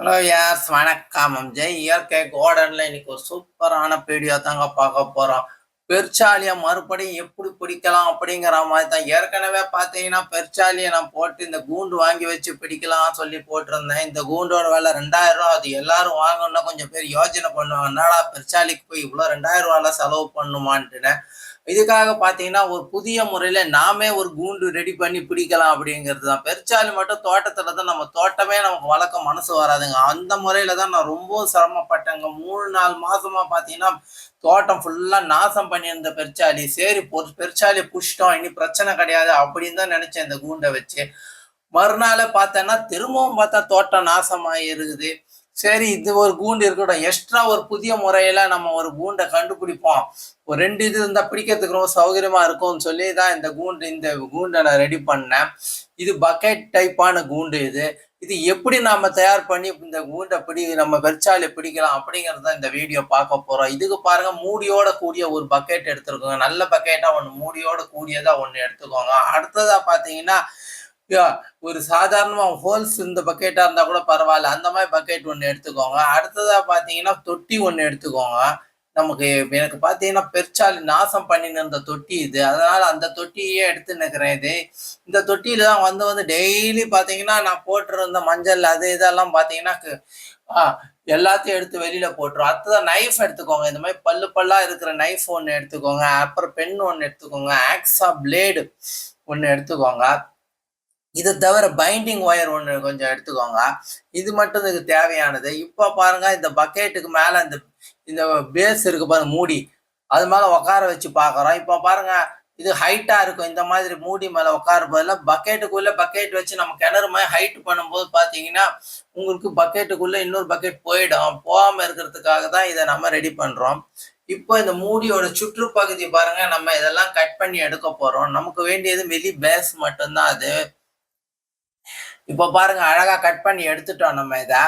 Hello யாஸ் வணக்கம். ஜெய் இயற்கை கோடன்ல இன்னைக்கு ஒரு சூப்பரான வீடியோ தாங்க பார்க்க போறோம். பெருச்சாலியை மறுபடியும் எப்படி பிடிக்கலாம் அப்படிங்கிற மாதிரி தான். ஏற்கனவே பார்த்தீங்கன்னா பெருச்சாலியை நான் போட்டு இந்த கூண்டு வாங்கி வச்சு பிடிக்கலாம் சொல்லி போட்டிருந்தேன். இந்த கூண்டோட விலை ரெண்டாயிரம் ரூபா. அது எல்லாரும் வாங்கணும்னா கொஞ்சம் பேர் யோஜனை பண்ணுவாங்க. என்னடா பெருச்சாலிக்கு போய் இவ்வளோ ரெண்டாயிரம் ரூபாலாம் செலவு பண்ணுமான்ட்டுனேன். இதுக்காக பார்த்தீங்கன்னா ஒரு புதிய முறையில் நாமே ஒரு கூண்டு ரெடி பண்ணி பிடிக்கலாம் அப்படிங்கிறது தான். பெருச்சாலி மட்டும் தோட்டத்தில் தான் நம்ம தோட்டமே நமக்கு வளர்க்க மனசு வராதுங்க. அந்த முறையில் தான் நான் ரொம்ப சிரமப்பட்டேங்க. மூணு நாலு மாதமாக பார்த்தீங்கன்னா தோட்டம் ஃபுல்லாக நாசம் பண்ணியிருந்த பெருச்சாலி. சரி பொ பெருச்சாலி புஷ்டம் இனி பிரச்சனை கிடையாது அப்படின்னு தான் நினச்சேன் இந்த கூண்டை வச்சு. மறுநாள் பார்த்தேன்னா திரும்பவும் பார்த்தா தோட்டம் நாசமாக இருக்குது சரி இது ஒரு கூண்டு இருக்கட்டும். எக்ஸ்ட்ரா ஒரு புதிய முறையில நம்ம ஒரு கூண்டை கண்டுபிடிப்போம். ஒரு ரெண்டு இது இருந்தா பிடிக்கிறதுக்கு ரொம்ப சௌகரியமா இருக்கும்னு சொல்லி தான் இந்த கூண்டு இந்த கூண்டை நான் ரெடி பண்ணேன். இது பக்கெட் டைப்பான கூண்டு இது. இது எப்படி நாம தயார் பண்ணி இந்த கூண்டை பிடி நம்ம வெர்ச்சாலை பிடிக்கலாம் அப்படிங்கறத இந்த வீடியோ பார்க்க போறோம். இதுக்கு பாருங்க மூடியோட கூடிய ஒரு பக்கெட் எடுத்துருக்கோங்க. நல்ல பக்கெட்டா ஒன்று மூடியோட கூடியதா ஒன்று எடுத்துக்கோங்க. அடுத்ததா பாத்தீங்கன்னா ஒரு சாதாரணமா ஹோல்ஸ் இந்த பக்கெட்டா இருந்தா கூட பரவாயில்ல. அந்த மாதிரி பக்கெட் ஒன்று எடுத்துக்கோங்க. அடுத்ததா பாத்தீங்கன்னா தொட்டி ஒன்று எடுத்துக்கோங்க. நமக்கு எனக்கு பாத்தீங்கன்னா பெருச்சாலி நாசம் பண்ணின்னு இருந்த தொட்டி இது. அதனால அந்த தொட்டியே எடுத்து நிற்கிறேன் இது. இந்த தொட்டியில தான் வந்து வந்து டெய்லி பாத்தீங்கன்னா நான் போட்டிருந்த மஞ்சள் அது இதெல்லாம் பாத்தீங்கன்னா எல்லாத்தையும் எடுத்து வெளியில போட்டுரும் அடுத்ததான் நைஃப் எடுத்துக்கோங்க. இந்த மாதிரி பல்லு பல்லா இருக்கிற நைஃப் ஒன்று எடுத்துக்கோங்க. அப்புறம் பென் ஒன்று எடுத்துக்கோங்க. ஆக்ஸா பிளேடு ஒன்று எடுத்துக்கோங்க. இதை தவிர பைண்டிங் ஒயர் ஒன்று கொஞ்சம் எடுத்துக்கோங்க. இது மட்டும் இதுக்கு தேவையானது. இப்போ பாருங்க இந்த பக்கெட்டுக்கு மேலே இந்த இந்த பேஸ் இருக்கு பாருங்க மூடி. அது மேலே உட்கார வச்சு பார்க்குறோம். இப்போ பாருங்க இது ஹைட்டாக இருக்கும். இந்த மாதிரி மூடி மேலே உட்கார பதிலாக பக்கெட்டுக்குள்ளே பக்கெட் வச்சு நம்ம கிணறு மாதிரி ஹைட் பண்ணும்போது பார்த்தீங்கன்னா உங்களுக்கு பக்கெட்டுக்குள்ளே இன்னொரு பக்கெட் போயிடும். போகாமல் இருக்கிறதுக்காக தான் இதை நம்ம ரெடி பண்ணுறோம் இப்போ இந்த மூடியோட சுற்றுப்பகுதி பாருங்க நம்ம இதெல்லாம் கட் பண்ணி எடுக்க போகிறோம் நமக்கு வேண்டியது வெளி பேஸ் மட்டும்தான் அது. இப்போ பாருங்க அழகா கட் பண்ணி எடுத்துட்டோம் நம்ம இதை.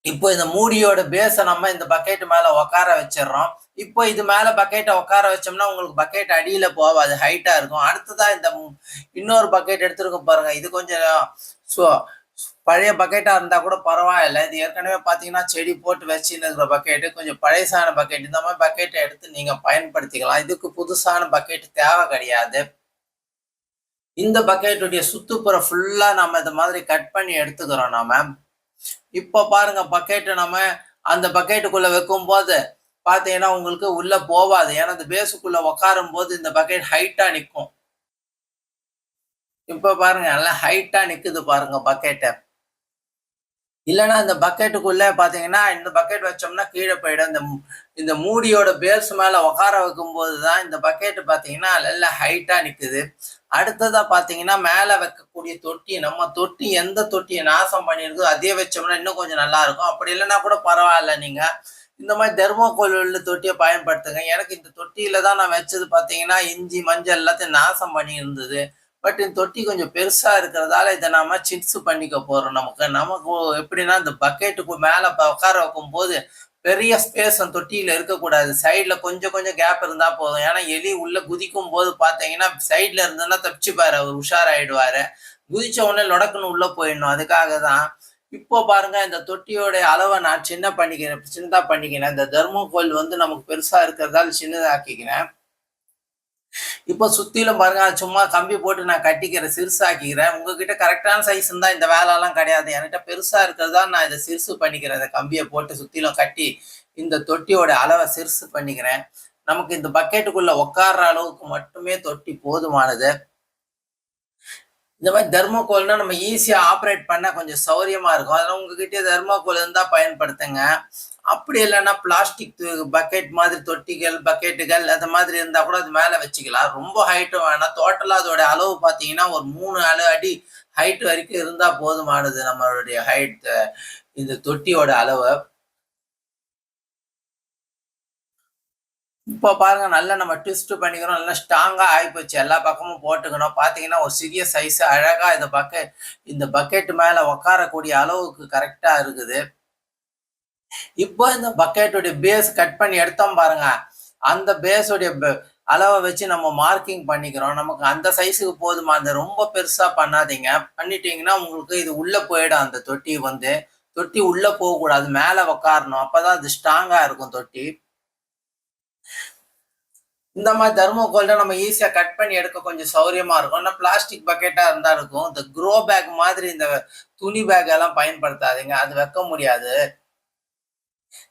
இப்போ இந்த மூடியோட பேஸை நம்ம இந்த பக்கெட் மேல உட்கார வச்சிடுறோம். இப்போ இது மேல பக்கெட்டை உட்கார வச்சோம்னா உங்களுக்கு பக்கெட் அடியில போகாது ஹைட்டா இருக்கும். அடுத்ததா இந்த மு- இன்னொரு பக்கெட் எடுத்துருக்கோம் பாருங்க. இது கொஞ்சம் சோ பழைய பக்கெட்டா இருந்தா கூட பரவாயில்ல. இது ஏற்கனவே பாத்தீங்கன்னா செடி போட்டு வச்சுன்னு இருக்கிற பக்கெட்டு கொஞ்சம் பழையசான பக்கெட் இந்த மாதிரி பக்கெட்டை எடுத்து நீங்க பயன்படுத்திக்கலாம். இதுக்கு புதுசான பக்கெட் தேவை கிடையாது. இந்த பக்கெட்டுடைய சுத்துப்புற ஃபுல்லா நம்ம இந்த மாதிரி கட் பண்ணி எடுத்துக்கிறோம் நாம. இப்போ பாருங்க பக்கெட்டை நம்ம அந்த பக்கெட்டுக்குள்ள வைக்கும் போது பார்த்தீங்கன்னா உங்களுக்கு உள்ள போவாது ஏன்னா அந்த பேஸுக்குள்ள உட்காரும் போது இந்த பக்கெட் ஹைட்டா நிற்கும் இப்ப பாருங்க நல்லா ஹைட்டா நிக்குது பாருங்க பக்கெட்டை. இல்லைன்னா இந்த பக்கெட்டுக்குள்ள பார்த்தீங்கன்னா இந்த பக்கெட் வச்சோம்னா கீழே போயிடும். இந்த இந்த மூடியோட பேர்ஸ் மேலே உட்கார வைக்கும்போது தான் இந்த பக்கெட்டு பார்த்தீங்கன்னா நல்லா ஹைட்டாக நிற்குது அடுத்ததாக பார்த்தீங்கன்னா மேலே வைக்கக்கூடிய தொட்டி நம்ம தொட்டி எந்த தொட்டியை நாசம் பண்ணியிருக்கோ அதே வச்சோம்னா இன்னும் கொஞ்சம் நல்லா இருக்கும். அப்படி இல்லைன்னா கூட பரவாயில்ல நீங்கள் இந்த மாதிரி தெர்மோகோல் உள்ள தொட்டியை பயன்படுத்துங்க. எனக்கு இந்த தொட்டியில தான் நான் வச்சது பார்த்தீங்கன்னா இஞ்சி மஞ்சள் எல்லாத்தையும் நாசம் பண்ணி இருந்தது பட் இந்த தொட்டி கொஞ்சம் பெருசாக இருக்கிறதால இதை நாம சின்ஸ் பண்ணிக்க போகிறோம் நமக்கு. நமக்கு எப்படின்னா இந்த பக்கெட்டுக்கு மேலே உட்கார வைக்கும் போது பெரிய ஸ்பேஸ் அந்த தொட்டியில் இருக்கக்கூடாது. சைடில் கொஞ்சம் கொஞ்சம் கேப் இருந்தால் போதும். ஏன்னா எலி உள்ளே குதிக்கும் போது பார்த்தீங்கன்னா சைடில் இருந்ததுன்னா தப்பிச்சுப்பார் அவர் உஷாராயிடுவார். குதிச்ச உடனே லொடக்குன்னு உள்ளே போயிடணும். அதுக்காக தான். இப்போ பாருங்க இந்த தொட்டியோட அளவை நான் சின்ன பண்ணிக்கிறேன் சின்னதாக பண்ணிக்கிறேன். இந்த தர்மோகோல் வந்து நமக்கு பெருசாக இருக்கிறதால சின்னதாக்கிக்கிறேன். இப்போ சுத்திலும் பாருங்க சும்மா கம்பி போட்டு நான் கட்டிக்கிறேன் சிறுசாக்கிக்கிறேன் உங்ககிட்ட கரெக்டான சைஸ் இருந்தால் இந்த வேலைலாம் கிடையாது. என்கிட்ட பெருசா தான் நான் இதை சிறுசு பண்ணிக்கிறேன். இந்த கம்பியை போட்டு சுத்திலும் கட்டி இந்த தொட்டியோட அளவை சிறுசு பண்ணிக்கிறேன். நமக்கு இந்த பக்கெட்டுக்குள்ள உட்கார்ற அளவுக்கு மட்டுமே தொட்டி போதுமானது. இந்த மாதிரி தெர்மோகோல்னா நம்ம ஈஸியா ஆப்ரேட் பண்ண கொஞ்சம் சௌரியமா இருக்கும். அதனால உங்ககிட்ட தெர்மோகோல் இருந்தா பயன்படுத்துங்க. அப்படி இல்லைன்னா பிளாஸ்டிக் பக்கெட் மாதிரி தொட்டிகள் பக்கெட்டுகள் அந்த மாதிரி இருந்தால் கூட அது மேலே வச்சுக்கலாம். ரொம்ப ஹைட்டும் வேணாம். டோட்டலாக அதோட அளவு பார்த்தீங்கன்னா ஒரு மூணு அளவு அடி ஹைட் வரைக்கும் இருந்தால் போதுமானது நம்மளுடைய ஹைட் இந்த தொட்டியோட அளவு. இப்போ பாருங்க நல்லா நம்ம ட்விஸ்ட் பண்ணிக்கிறோம். நல்லா ஸ்ட்ராங்காக ஆகிப்போச்சு எல்லா பக்கமும் போட்டுக்கணும். பார்த்தீங்கன்னா ஒரு சிறிய சைஸ் அழகாக இந்த பக்கெட் இந்த பக்கெட் மேலே உட்காரக்கூடிய அளவுக்கு கரெக்டாக இருக்குது. இப்போ இந்த பக்கெட்டுடைய பேஸ் கட் பண்ணி எடுத்தோம் பாருங்க. அந்த பேஸுடைய அளவை வச்சு நம்ம மார்க்கிங் பண்ணிக்கிறோம். நமக்கு அந்த சைஸுக்கு போதுமா? அந்த ரொம்ப பெருசா பண்ணாதீங்க. பண்ணிட்டீங்கன்னா உங்களுக்கு இது உள்ள போயிடும் அந்த தொட்டி வந்து. தொட்டி உள்ள போகக்கூடாது. மேல உக்காரணும். அப்பதான் அது ஸ்ட்ராங்கா இருக்கும் தொட்டி. இந்த மாதிரி தர்மோகோல்ட நம்ம ஈஸியா கட் பண்ணி எடுக்க கொஞ்சம் சௌரியமா இருக்கும். ஆனால் பிளாஸ்டிக் பக்கெட்டா இருந்தா இருக்கும். இந்த க்ரோ பேக் மாதிரி இந்த துணி பேக் எல்லாம் பயன்படுத்தாதீங்க. அது வைக்க முடியாது.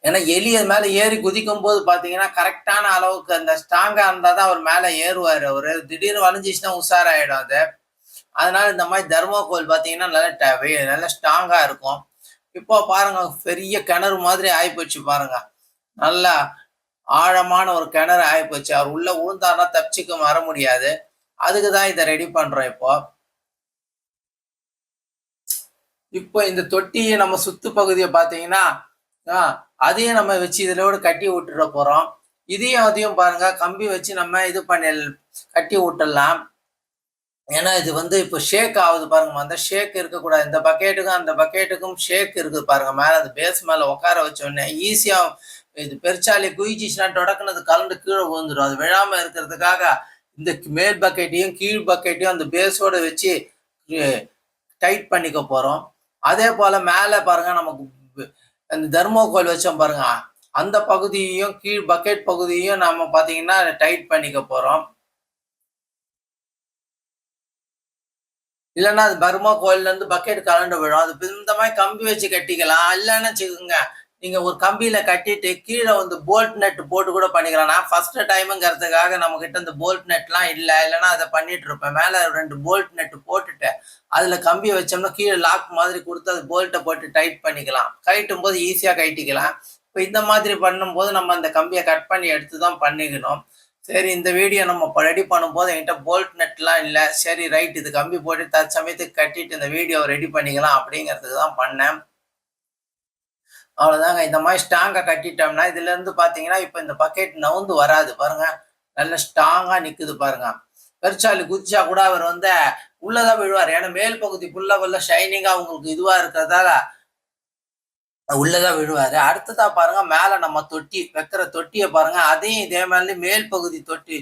ஏன்னா எலி அது மேல ஏறி குதிக்கும் போது பாத்தீங்கன்னா கரெக்டான அளவுக்கு அந்த ஸ்ட்ராங்கா இருந்தா தான் அவர் மேல ஏறுவாரு அவரு. திடீர்னு வளைஞ்சிச்சுன்னா உஷாராயிடும் அது. அதனால இந்த மாதிரி தர்மோகோல் பாத்தீங்கன்னா நல்ல நல்ல ஸ்ட்ராங்கா இருக்கும். இப்போ பாருங்க பெரிய கிணறு மாதிரி ஆயிப்போச்சு பாருங்க. நல்லா ஆழமான ஒரு கிணறு ஆயிப்போச்சு. அவர் உள்ள உளுந்தாருன்னா தப்பிச்சுக்க வர முடியாது. அதுக்கு தான் இதை ரெடி பண்றோம் இப்போ. இப்போ இந்த தொட்டியை நம்ம சுத்து பகுதியை பார்த்தீங்கன்னா அதையும் நம்ம வச்சு இதிலோடு கட்டி விட்டுற போறோம். இதையும் அதையும் பாருங்க கம்பி வச்சு நம்ம இது பண்ணி கட்டி விட்டுடலாம். ஏன்னா இது வந்து இப்போ ஷேக் ஆகுது பாருங்க அந்த ஷேக் இருக்கக்கூடாது. இந்த பக்கெட்டுக்கும் அந்த பக்கெட்டுக்கும் ஷேக் இருக்குது பாருங்க மேலே அந்த பேஸ் மேலே உட்கார வச்ச உடனே இது பெருச்சாலி குயிச்சிச்சுன்னா தொடக்குனது கலந்து கீழே விழுந்துடும் அது விழாமல் இருக்கிறதுக்காக இந்த மேல் பக்கெட்டையும் கீழ் பக்கெட்டையும் அந்த பேஸோட வச்சு டைட் பண்ணிக்க போகிறோம் அதே போல் மேலே பாருங்க நமக்கு அந்த தர்மோகோல் வச்சோம் பாருங்க. அந்த பகுதியையும் கீழ் பக்கெட் பகுதியையும் நம்ம பாத்தீங்கன்னா டைட் பண்ணிக்க போறோம். இல்லைன்னா அது பர்மா கோயில்ல இருந்து பக்கெட் கலண்டு விழும். அது இந்த மாதிரி கம்பி வச்சு கட்டிக்கலாம். இல்லைன்னு வச்சுக்கோங்க. நீங்க ஒரு கம்பியில கட்டிட்டு கீழே வந்து போல்ட் நெட் போட்டு கூட பண்ணிக்கலாம். நான் ஃபர்ஸ்ட் டைமுங்கிறதுக்காக நம்ம கிட்ட இந்த போல்ட் நெட்லாம் இல்லை. இல்லைன்னா அதை பண்ணிட்டு இருப்பேன். மேலே ரெண்டு போல்ட் நெட் போட்டுட்டு அதுல கம்பி வச்சோம்னா கீழே லாக் மாதிரி கொடுத்து அது போல்ட்டை போட்டு டைட் பண்ணிக்கலாம். கட்டும் போது ஈஸியாக கட்டிக்கலாம் இப்போ இந்த மாதிரி பண்ணும்போது நம்ம அந்த கம்பியை கட் பண்ணி எடுத்து தான் பண்ணிக்கணும். சரி இந்த வீடியோ நம்ம ரெடி பண்ணும்போது என்கிட்ட போல்ட் நெட்லாம் இல்லை. சரி ரைட் இது கம்பி போட்டு தற்சமயத்துக்கு கட்டிட்டு இந்த வீடியோவை ரெடி பண்ணிக்கலாம் அப்படிங்கிறதுக்கு தான் பண்ணேன். அவ்வளோதாங்க இந்த மாதிரி ஸ்ட்ராங்காக கட்டிட்டோம்னா இதுல இருந்து பார்த்தீங்கன்னா இப்போ இந்த பக்கெட் நவுந்து வராது. பாருங்க. நல்ல ஸ்ட்ராங்கா நிற்குது பாருங்க. பெருச்சாலி குதிச்சா கூட அவர் வந்து உள்ளதான் விழுவார். ஏன்னா மேல் பகுதி ஃபுல்லா ஃபுல்லா ஷைனிங்காக உங்களுக்கு இதுவா இருக்கிறதால உள்ளதான் விழுவாரு. அடுத்ததா பாருங்க மேல நம்ம தொட்டி வைக்கிற தொட்டியை பாருங்க. அதையும் இதே மாதிரி மேல் பகுதி தொட்டி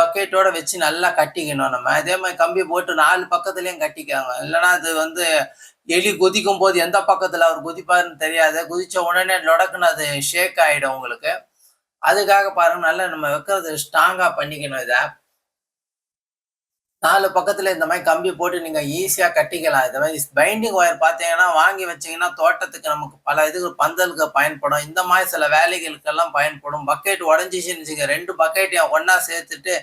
பக்கெட்டோட வச்சு நல்லா கட்டிக்கணும் நம்ம. இதே மாதிரி கம்பி போட்டு நாலு பக்கத்துலயும் கட்டிக்காங்க. இல்லைன்னா அது வந்து எலி குதிக்கும் போது எந்த பக்கத்துல அவர் குதிப்பாருன்னு தெரியாது குதிச்ச உடனே லொடக்குன்னு அது ஷேக் ஆயிடும் உங்களுக்கு. அதுக்காக பாருங்க நல்லா நம்ம வைக்கிறது ஸ்ட்ராங்கா பண்ணிக்கணும் இதை. நாலு பக்கத்துல இந்த மாதிரி கம்பி போட்டு நீங்க ஈஸியா கட்டிக்கலாம். இந்த மாதிரி பைண்டிங் ஒயர் பார்த்தீங்கன்னா வாங்கி வச்சீங்கன்னா தோட்டத்துக்கு நமக்கு பல இதுக்கு பந்தலுக்கு பயன்படும். இந்த மாதிரி சில வேலைகளுக்கெல்லாம் பயன்படும். பக்கெட் உடஞ்சிச்சுன்னு ரெண்டு பக்கெட்டையும் ஒன்னா சேர்த்துட்டு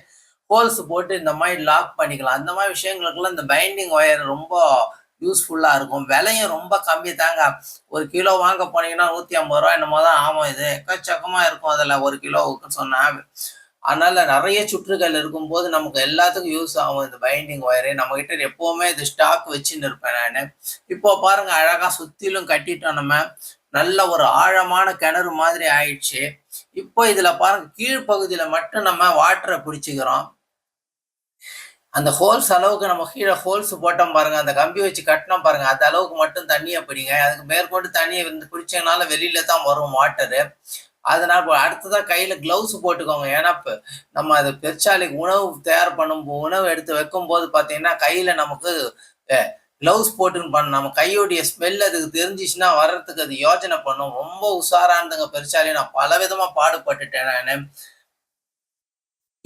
ஹோல்ஸ் போட்டு இந்த மாதிரி லாக் பண்ணிக்கலாம். அந்த மாதிரி விஷயங்களுக்கெல்லாம் இந்த பைண்டிங் ஒயர் ரொம்ப யூஸ்ஃபுல்லாக இருக்கும். விலையும் ரொம்ப கம்மி தாங்க. ஒரு கிலோ வாங்க போனீங்கன்னா நூற்றி ஐம்பது ரூபா என்னமோ தான் ஆகும் இது. எக்கச்சக்கமாக இருக்கும் அதில் ஒரு கிலோவுக்கு சொன்னேன் அதனால நிறைய சுற்றுகள் இருக்கும்போது நமக்கு எல்லாத்துக்கும் யூஸ் ஆகும் இந்த பைண்டிங் ஒயரு நம்மக்கிட்ட எப்போவுமே இது ஸ்டாக் வச்சுன்னு இருப்பேன் நான். இப்போ பாருங்க அழகாக சுற்றிலும் கட்டிட்டோம் நம்ம. நல்ல ஒரு ஆழமான கிணறு மாதிரி ஆயிடுச்சு. இப்போ இதில் பாருங்க கீழ்ப்பகுதியில் மட்டும் நம்ம வாட்டரை பிடிச்சிக்கிறோம். அந்த ஹோல்ஸ் அளவுக்கு நம்ம கீழே ஹோல்ஸ் போட்டோம் பாருங்க. அந்த கம்பி வச்சு கட்டினோம் பாருங்க. அந்த அளவுக்கு மட்டும் தண்ணியை பிடிங்க. அதுக்கு மேற்கொண்டு தண்ணியை வந்து பிடிச்சதுனால வெளியில தான் வரும் வாட்டரு அதனால அடுத்ததான் கையில க்ளவுஸ் போட்டுக்கோங்க. ஏன்னா நம்ம அது பெருச்சாலைக்கு உணவு தயார் பண்ணும் உணவு எடுத்து வைக்கும் போது பார்த்தீங்கன்னா கையில நமக்கு க்ளவுஸ் போட்டுன்னு பண்ண நம்ம கையோடைய ஸ்மெல் அதுக்கு தெரிஞ்சிச்சுன்னா வர்றதுக்கு அது யோஜனை பண்ணும். ரொம்ப உஷாரானதுங்க பெருச்சாலையை. நான் பல விதமா பாடுபட்டுட்டேன் நான்.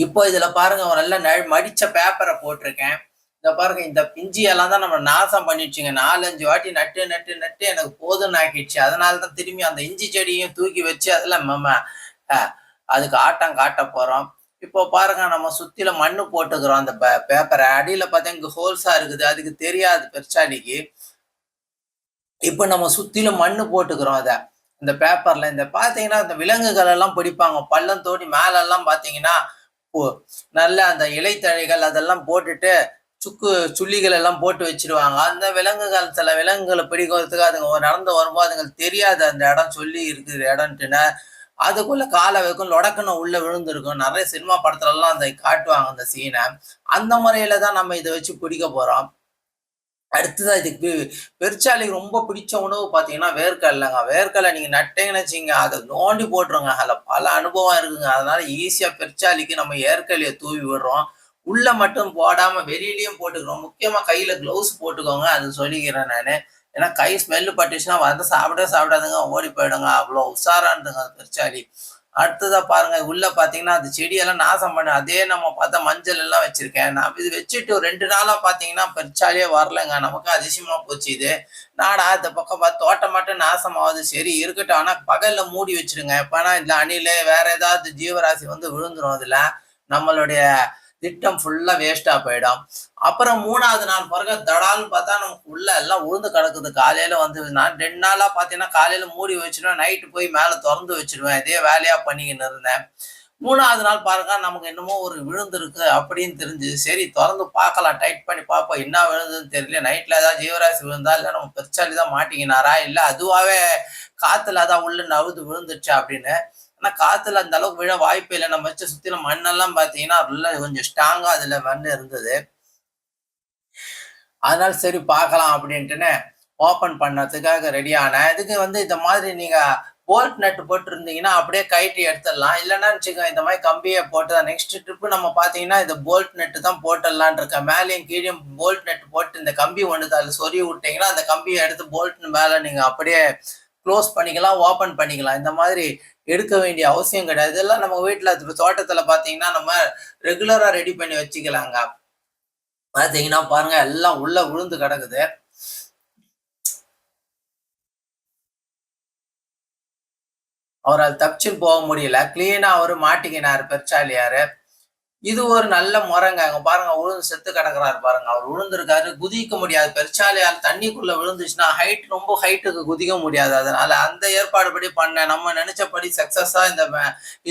இப்போ இதுல பாருங்க ஒரு நல்ல மடிச்ச பேப்பரை போட்டிருக்கேன். இந்த பாருங்க இந்த பிஞ்சி எல்லாம் தான் நம்ம நாசம் பண்ணிடுச்சுங்க. நாலஞ்சு வாட்டி நட்டு நட்டு நட்டு எனக்கு போதும்னு ஆக்கிடுச்சு அதனால தான் திரும்பி அந்த இஞ்சி செடியும் தூக்கி வச்சு அதில் நம்ம அதுக்கு ஆட்டம் காட்ட போறோம். இப்போ பாருங்க நம்ம சுத்தில மண்ணு போட்டுக்கிறோம் அந்த பேப்பரை அடியில பார்த்தா இங்க ஹோல்ஸா இருக்குது. அதுக்கு தெரியாது பெருச்சாடிக்கு இப்போ நம்ம சுத்திலும் மண்ணு போட்டுக்கிறோம் அதை. இந்த பேப்பர்ல இந்த பாத்தீங்கன்னா இந்த விலங்குகள் எல்லாம் பிடிப்பாங்க. பள்ளம் தோண்டி மேலெல்லாம் பாத்தீங்கன்னா நல்ல அந்த இலைத்தழைகள் அதெல்லாம் போட்டுட்டு சுக்கு சுள்ளிகள் எல்லாம் போட்டு வச்சிருவாங்க. அந்த விலங்குகள் சில விலங்குகளை பிடிக்கிறதுக்கு அதுங்க நடந்து வரும்போது அதுங்களுக்கு தெரியாது அந்த இடம் சொல்லி இருக்குது இடம்ட்டுன்னு. அதுக்குள்ள காலை வைக்கும் லொடக்கணும் உள்ள விழுந்திருக்கும். நிறைய சினிமா படத்துலலாம் அந்த காட்டுவாங்க அந்த சீனை அந்த முறையில தான் நம்ம இதை வச்சு பிடிக்க போறோம். அடுத்ததான் இதுக்கு பெருச்சாலைக்கு ரொம்ப பிடிச்ச உணவு பார்த்தீங்கன்னா வேர்க்கடலைங்க. வேர்க்கடலை நீங்கள் நட்டீங்கன்னு வச்சுங்க அதை நோண்டி போட்டுருங்க. அதில் பல அனுபவம் இருக்குங்க. அதனால ஈஸியாக பெருச்சாலைக்கு நம்ம ஏற்கலையை தூவி விடுறோம். உள்ளே மட்டும் போடாமல் வெளியிலையும் போட்டுக்கிறோம். முக்கியமாக கையில் க்ளவுஸ் போட்டுக்கோங்க. அது சொல்லிக்கிறேன் நான். ஏன்னா கை ஸ்மெல்லு பட்டுச்சுன்னா வந்து சாப்பிடவே சாப்பிடாதுங்க. ஓடி போயிடுங்க. அவ்வளோ உஷாரான்துங்க பெருச்சாலி. அடுத்ததா பாருங்க உள்ள பாத்தீங்கன்னா அந்த செடியெல்லாம் நாசம் பண்ண அதே நம்ம பார்த்தா மஞ்சள் எல்லாம் வச்சிருக்கேன். நான் இது வச்சுட்டு ரெண்டு நாளா பாத்தீங்கன்னா பெருச்சாலே வரலங்க. நமக்கு அதிசயமா போச்சு இது. நாடா இந்த பக்கம் பார்த்து தோட்டம் மட்டும் நாசமாவது. சரி இருக்கட்டும். ஆனா பகல்ல மூடி வச்சிருங்க. எப்பனா இல்ல அணில வேற ஏதாவது ஜீவராசி வந்து விழுந்துரும் அதுல. நம்மளுடைய திட்டம் ஃபுல்லா வேஸ்டா போயிடும். அப்புறம் மூணாவது நாள் பிறகு தடால்னு பார்த்தா நமக்கு உள்ள எல்லாம் உளுந்து கிடக்குது. காலையில வந்து நான் ரெண்டு நாளா பாத்தீங்கன்னா காலையில மூடி வச்சிருவேன் நைட்டு போய் மேல திறந்து வச்சிருவேன். இதே வேலையா பண்ணிக்கின்னு இருந்தேன். மூணாவது நாள் பாருங்க நமக்கு என்னமோ ஒரு விழுந்திருக்கு அப்படின்னு தெரிஞ்சு சரி திறந்து பார்க்கலாம் டைட் பண்ணி பார்ப்போம் என்ன விழுந்ததுன்னு தெரியல. நைட்ல ஏதாவது ஜீவராசி விழுந்தா இல்லை நம்ம பெருச்சாலி தான் மாட்டிக்கினாரா இல்ல அதுவாவே காத்துல அதான் உள்ள நவுது விழுந்துருச்சா அப்படின்னு ஆனா காத்துல அந்த அளவுக்கு விழ வாய்ப்பே இல்லை. நம்ம வச்ச சுத்தில மண்ணெல்லாம் பாத்தீங்கன்னா கொஞ்சம் ஸ்ட்ராங்கா அதுல மண் இருந்தது. அதனால சரி பார்க்கலாம் அப்படின்ட்டுன்னு ஓப்பன் பண்ணதுக்காக ரெடியான இதுக்கு வந்து இந்த மாதிரி நீங்க போல்ட் நட் போட்டுருந்தீங்கன்னா அப்படியே கைட்டி எடுத்துடலாம். இல்லைன்னா வச்சுக்கோங்க இந்த மாதிரி கம்பியை போட்டு தான் நெக்ஸ்ட் ட்ரிப்பு நம்ம பார்த்தீங்கன்னா இந்த போல்ட் நெட்டு தான் போட்டுடலான் இருக்கேன். மேலேயும் கீழே போல்ட் நெட் போட்டு இந்த கம்பி ஒன்று அதில் சொறி விட்டீங்கன்னா அந்த கம்பியை எடுத்து போல்ட் மேலே நீங்கள் அப்படியே க்ளோஸ் பண்ணிக்கலாம் ஓப்பன் பண்ணிக்கலாம். இந்த மாதிரி எடுக்க வேண்டிய அவசியம் கிடையாது. இதெல்லாம் நம்ம வீட்டில் தோட்டத்தில் பார்த்தீங்கன்னா நம்ம ரெகுலராக ரெடி பண்ணி வச்சுக்கலாங்க. பார்த்தீங்கன்னா பாருங்க எல்லாம் உள்ள விழுந்து கிடக்குது. அவரால் தப்பிச்சு போக முடியல. கிளீனா அவரு மாட்டிக்கினாரு பெருச்சாலியாரு. இது ஒரு நல்ல முறைங்க அங்க பாருங்க உளுந்து செத்து கிடக்குறாரு பாருங்க. அவர் விழுந்திருக்காரு குதிக்க முடியாது. பெருச்சாலையால் தண்ணிக்குள்ள விழுந்துச்சுன்னா ஹைட் ரொம்ப ஹைட்டுக்கு குதிக்க முடியாது. அதனால அந்த ஏற்பாடு படி பண்ண. நம்ம நினைச்சபடி சக்சஸா இந்த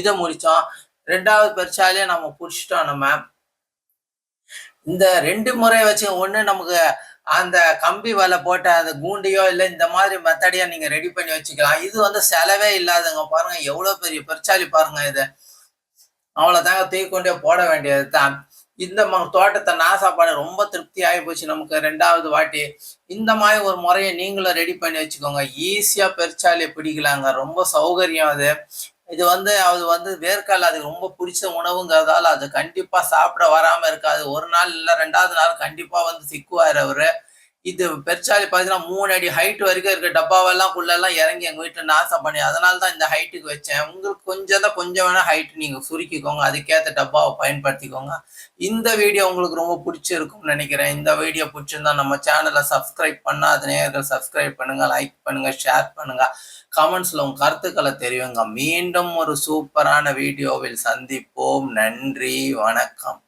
இதை முடிச்சோம். ரெண்டாவது பெருச்சாலையை நம்ம புடிச்சிட்டோம் நம்ம. இந்த ரெண்டு முறை வச்சு ஒண்ணு நமக்கு அந்த கம்பி வலை போட்ட அந்த கூண்டையோ இல்லை இந்த மாதிரி மெத்தடியா நீங்க ரெடி பண்ணி வச்சுக்கலாம். இது வந்து செலவே இல்லாதங்க. பாருங்க எவ்வளவு பெரிய பெருச்சாலி பாருங்க இது. அவ்வளவுதாங்க தூக்கி கொண்டே போட வேண்டியது தான் இந்த தோட்டத்தை நாசா பண்ண ரொம்ப திருப்தி ஆகி போச்சு நமக்கு ரெண்டாவது வாட்டி. இந்த மாதிரி ஒரு முறையை நீங்களும் ரெடி பண்ணி வச்சுக்கோங்க. ஈஸியாக பெருச்சாலியை பிடிக்கலாங்க. ரொம்ப சௌகரியம் அது. இது வந்து அது வந்து வேர்க்கால் அது ரொம்ப பிடிச்ச உணவுங்கிறதால அது கண்டிப்பாக சாப்பிட வராமல் இருக்காது. ஒரு நாள் இல்லை ரெண்டாவது நாள் கண்டிப்பாக வந்து சிக்குவார் அவரு. இது பெருச்சாலி பார்த்தீங்கன்னா மூணு அடி ஹைட் வரைக்கும் இருக்க டப்பாவெல்லாம் குள்ளெல்லாம் இறங்கி எங்கள் வீட்டில் நாசம் பண்ணி அதனால தான் இந்த ஹைட்டுக்கு வச்சேன். உங்களுக்கு கொஞ்சம் தான் கொஞ்சம் வேணால் ஹைட் நீங்கள் சுருக்கிக்கோங்க. அதுக்கேற்ற டப்பாவை பயன்படுத்திக்கோங்க. இந்த வீடியோ உங்களுக்கு ரொம்ப பிடிச்சிருக்கும்னு நினைக்கிறேன். இந்த வீடியோ பிடிச்சிருந்தா நம்ம சேனலை சப்ஸ்கிரைப் பண்ணாத நேயர்கள் சப்ஸ்கிரைப் பண்ணுங்கள் லைக் பண்ணுங்கள் ஷேர் பண்ணுங்கள் கமெண்ட்ஸில் உங்கள் கருத்துக்களை தெரிவிங்க. மீண்டும் ஒரு சூப்பரான வீடியோவில் சந்திப்போம். நன்றி வணக்கம்.